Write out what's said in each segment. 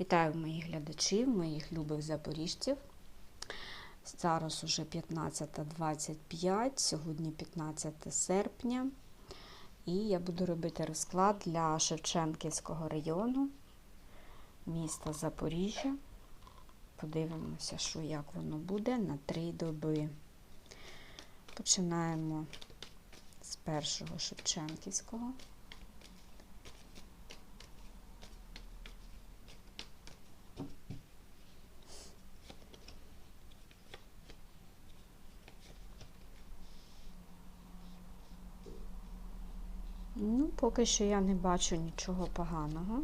Вітаю моїх глядачів, моїх любих запоріжців. Зараз уже 15.25, сьогодні 15 серпня. І я буду робити розклад для Шевченківського району міста Запоріжжя. Подивимося, що як воно буде на три доби. Починаємо з першого Шевченківського. Ну, поки що я не бачу нічого поганого.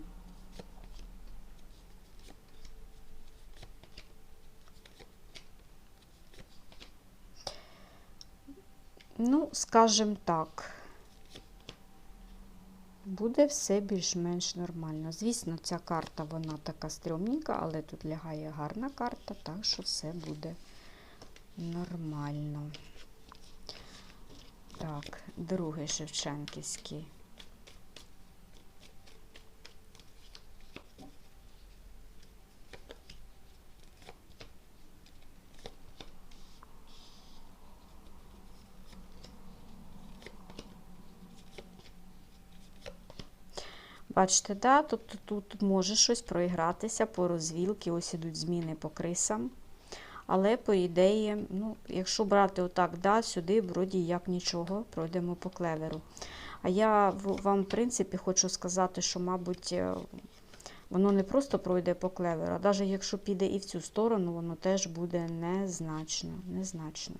Ну, скажімо так, буде все більш-менш нормально. Звісно, ця карта, вона така стрьомненька, але тут лягає гарна карта, так що все буде нормально. Так, другий Шевченківський. Бачите, да, тобто тут може щось проігратися по розвілки, ось ідуть зміни по крисам. Але, по ідеї, ну, якщо брати отак, да, сюди, вроді як нічого, пройдемо по клеверу. А я вам, в принципі, хочу сказати, що, мабуть, е, воно не просто пройде по клеверу, а навіть якщо піде і в цю сторону, воно теж буде незначно. незначно.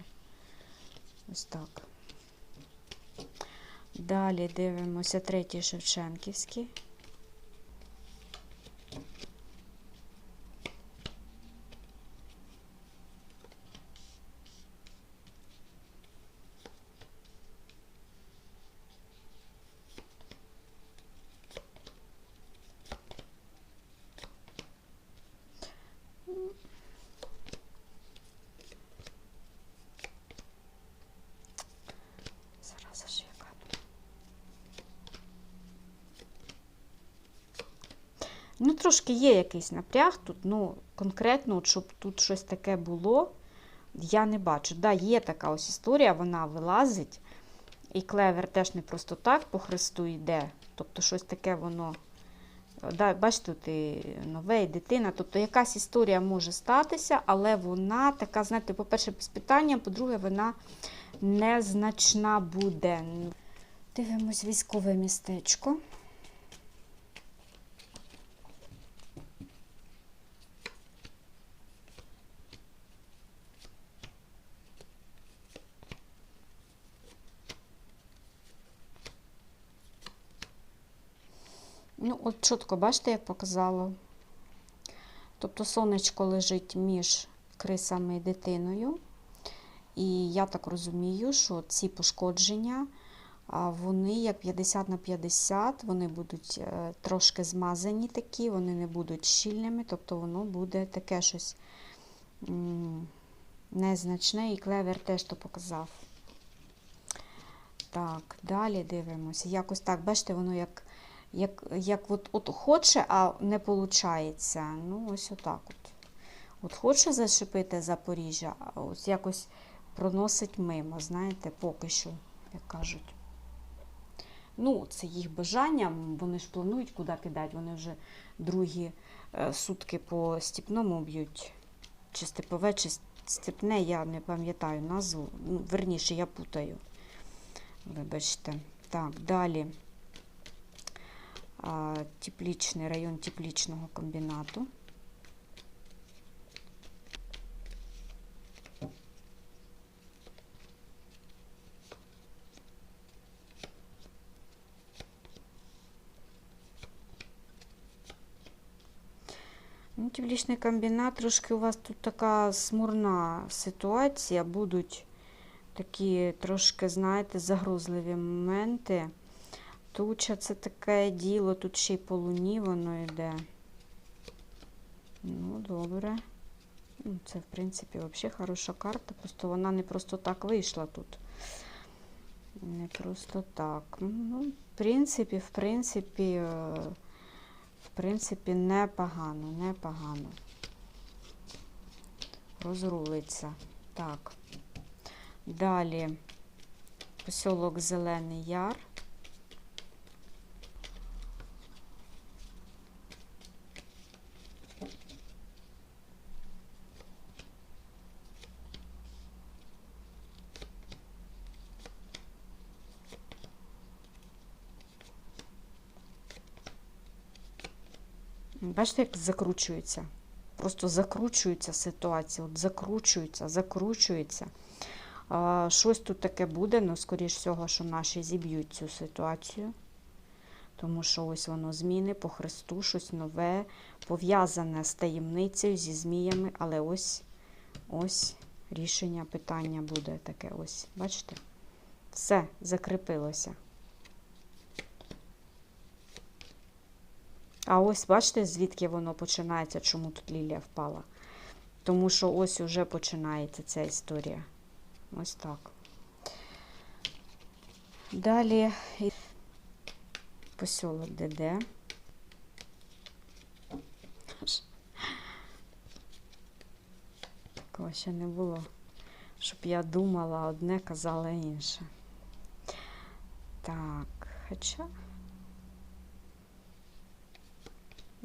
Ось так. Далі дивимося третій Шевченківський. Зараза ж яка. Ну, трошки є якийсь напряг тут, ну, конкретно, от, щоб тут щось таке було, я не бачу. Да, є така ось історія, вона вилазить. І клевер теж не просто так по хресту йде. Тобто щось таке воно. Да, Бачите, тут і нове, і дитина. Тобто якась історія може статися, але вона така, знаєте, по-перше, без питання, по-друге, вона незначна буде. Дивимось військове містечко. Ну, от чітко, бачите, як показало. Тобто сонечко лежить між крисами і дитиною. І я так розумію, що ці пошкодження, вони як 50 на 50, вони будуть е, трошки змазані такі, вони не будуть щільними, тобто воно буде таке щось незначне, і клевер теж то показав. Так, далі дивимося. Якось так, бачите, воно як як як от, от хоче, а не виходить. Ну, ось отак от. От хоче зашипити Запоріжжя, а ось якось проносить мимо, знаєте, поки що, як кажуть. Ну, це їх бажання, вони ж планують, куди кидати. Вони вже другі е, сутки по степному б'ють. Чи степове, чи степне, я не пам'ятаю назву. Ну, Верніше, я путаю. Вибачте. Так, далі. Теплічний район теплічного комбінату. Ну, комбінат, трошки у вас тут така смурна ситуація, будуть такі трошки, знаєте, загрозливі моменти. Туча це таке діло, тут ще й по луні воно йде. Ну, добре. Ну, Це, в принципі, взагалі хороша карта, просто вона не просто так вийшла тут. Не просто так. Ну, в принципі, в принципі, е, В принципі, непогано, непогано. Розрулиться. Так. Далі посілок Зелений Яр. Бачите, як закручується? Просто закручується ситуація. От закручується, закручується. Щось тут таке буде, ну, скоріш всього, що наші зіб'ють цю ситуацію. Тому що ось воно зміни по Христу, щось нове, пов'язане з таємницею, зі зміями, але ось ось рішення питання буде таке. Ось, бачите? Все закріпилося. А ось бачите, звідки воно починається, чому тут лілія впала. Тому що ось уже починається ця історія. Ось так. Далі посілок ДД. Такого ще не було, щоб я думала одне, казала інше. Так, хоча.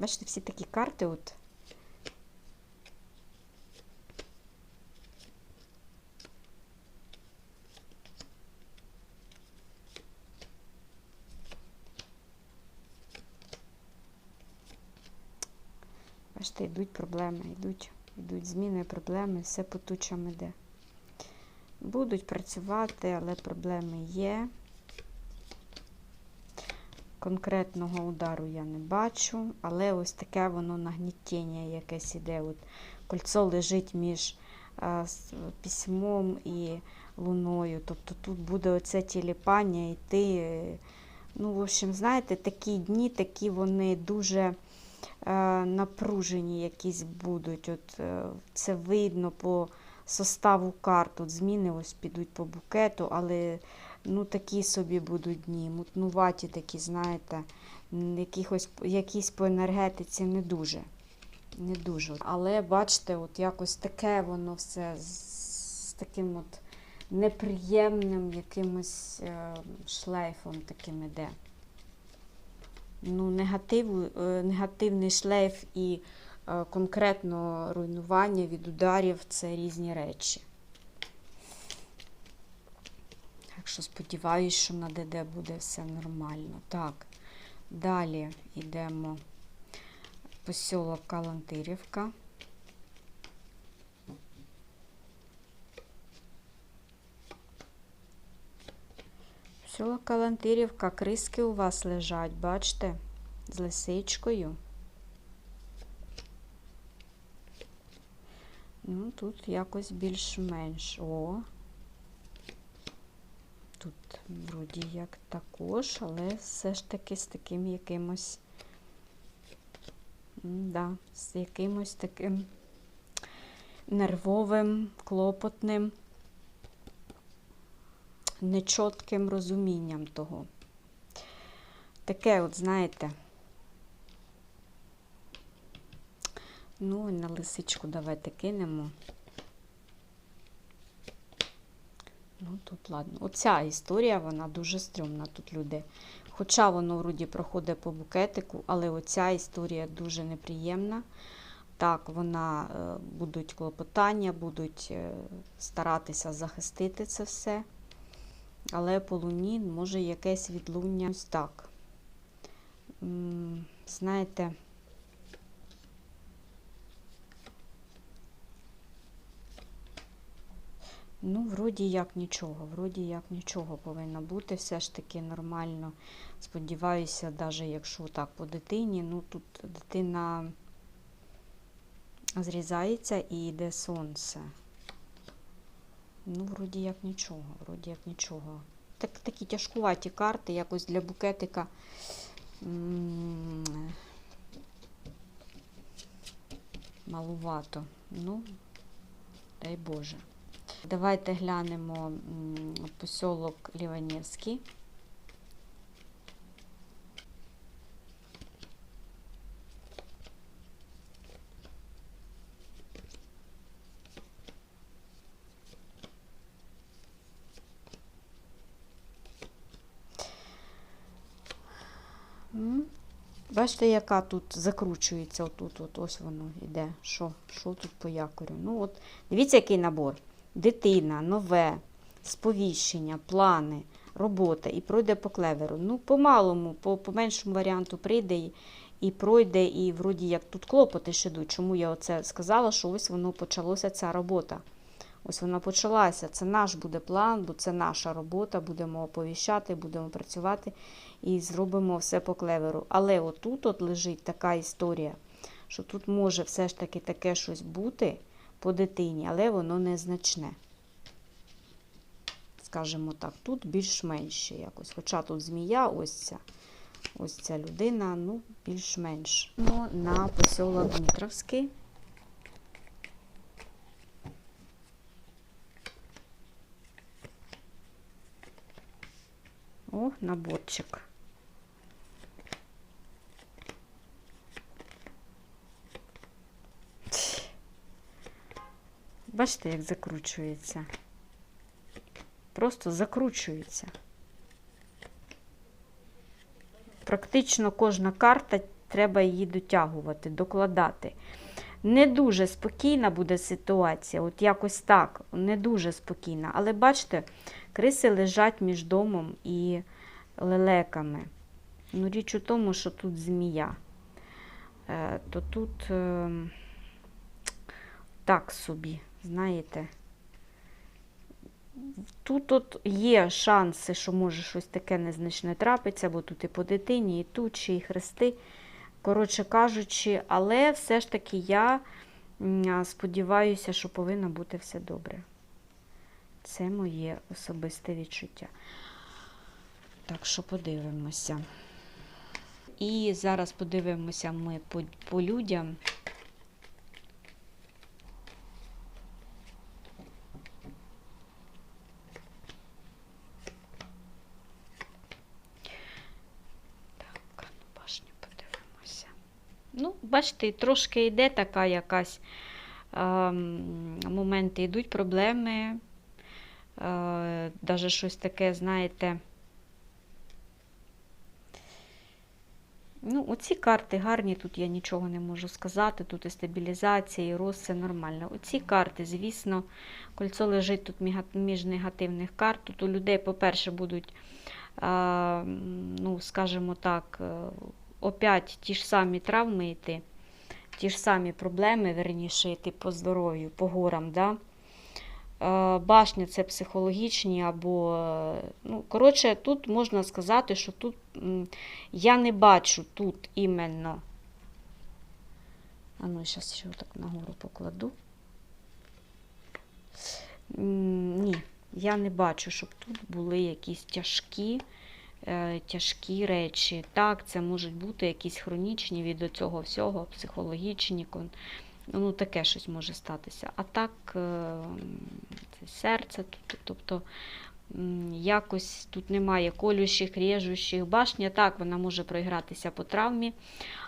Бачите, всі такі карти от. Бачите, йдуть проблеми, йдуть, йдуть зміни, проблеми, все по тучам іде. Будуть працювати, але проблеми є. Конкретного удару я не бачу, але ось таке воно нагнітіння якесь іде. От Кольцо лежить між а, письмом і луною. Тобто тут буде оце тіліпання йти. е, Ну, в общем, знаєте, такі дні, такі вони дуже е, напружені якісь будуть. От, е, це видно по составу карт. От зміни ось підуть по букету, але ну, такі собі будуть дні, мутнуваті такі, знаєте, якихось, якісь по енергетиці не дуже. Не дуже. Але бачите, от якось таке воно все з, таким от неприємним якимось е, шлейфом таким іде. Ну, негатив, е, негативний шлейф і е, конкретно руйнування від ударів це різні речі. Так що сподіваюсь, що на ДД буде все нормально. Так, далі йдемо посілок Калантирівка. Посілок Калантирівка, криски у вас лежать, бачите, з лисичкою. Ну, тут якось більш-менш. О, Тут вроді як також, але все ж таки з таким якимось, да, з якимось таким нервовим, клопотним, нечотким розумінням того. Таке, от, знаєте, ну, на лисичку давайте кинемо. Ну, тут ладно. Оця історія, вона дуже стрьомна. Тут люди. Хоча воно вроді проходить по букетику, але оця історія дуже неприємна. Так, вона е, будуть клопотання, будуть е, старатися захистити це все. Але по луні може якесь відлуння. Ось так. Знаєте, Ну, вроді як нічого, вроді як нічого повинно бути, все ж таки нормально. Сподіваюся, навіть якщо так по дитині, ну тут дитина зрізається і йде сонце. Ну, вроді як нічого, вроді як нічого. Так, такі тяжкуваті карти, якось для букетика. Малувато. Ну, дай Боже. Давайте глянемо посілок Ліванівський. Бачите, яка тут закручується, отут, от, ось воно йде. Що що тут по якорю? Ну, от, Дивіться, який набор. Дитина, нове, сповіщення, плани, робота і пройде по клеверу. Ну, по-малому, по, по меншому варіанту прийде і, і пройде, і вроді як тут клопоти ще йдуть. Чому я оце сказала, що ось воно почалося ця робота. Ось вона почалася. Це наш буде план, бо це наша робота. Будемо оповіщати, будемо працювати і зробимо все по клеверу. Але отут от лежить така історія, що тут може все ж таки таке щось бути по дитині, але воно незначне. Скажімо так, тут більш-менш якось. Хоча тут змія, ось ця, ось ця людина, ну, більш-менш. Ну, на посілок Дмитровський. О, наборчик. Бачите, як закручується. Просто закручується. Практично кожна карта треба її дотягувати, докладати. Не дуже спокійна буде ситуація, от якось так, не дуже спокійна. Але бачите, криси лежать між домом і лелеками. Ну, річ у тому, що тут змія. Е, то тут е, так собі, знаєте. Тут от є шанси, що може щось таке незначне трапиться, бо тут і по дитині, і тучі, і хрести. Коротше кажучи, але все ж таки я сподіваюся, що повинно бути все добре. Це моє особисте відчуття. Так що подивимося. І зараз подивимося ми по, по людям. Так, ну, башню подивимося. Ну, бачите, трошки йде така якась ем, моменти йдуть, проблеми. Е, щось таке, знаєте. Ну, оці карти гарні, тут я нічого не можу сказати. Тут і стабілізація, і рост, все нормально. Оці карти, звісно, кольцо лежить тут між негативних карт. Тут у людей, по-перше, будуть, а, ну, скажімо так, е, опять ті ж самі травми йти, ті ж самі проблеми, верніше, йти по здоров'ю, по горам. Да? Е, Башня це психологічні або. е, Ну, коротше, тут можна сказати, що тут я не бачу тут іменно. А ну, зараз ще так нагору покладу. Ні, я не бачу, щоб тут були якісь тяжкі, тяжкі речі. Так, це можуть бути якісь хронічні від цього всього, психологічні. Ну, таке щось може статися. А так, е, це серце, тобто якось тут немає колющих, режущих. Башня, так, вона може проігратися по травмі,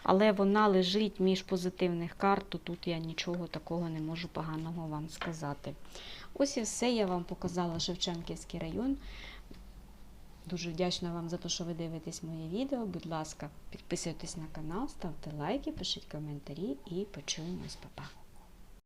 але вона лежить між позитивних карт, то тут я нічого такого не можу поганого вам сказати. Ось і все, я вам показала Шевченківський район. Дуже вдячна вам за те, що ви дивитесь моє відео. Будь ласка, підписуйтесь на канал, ставте лайки, пишіть коментарі і почуємось, Па-па.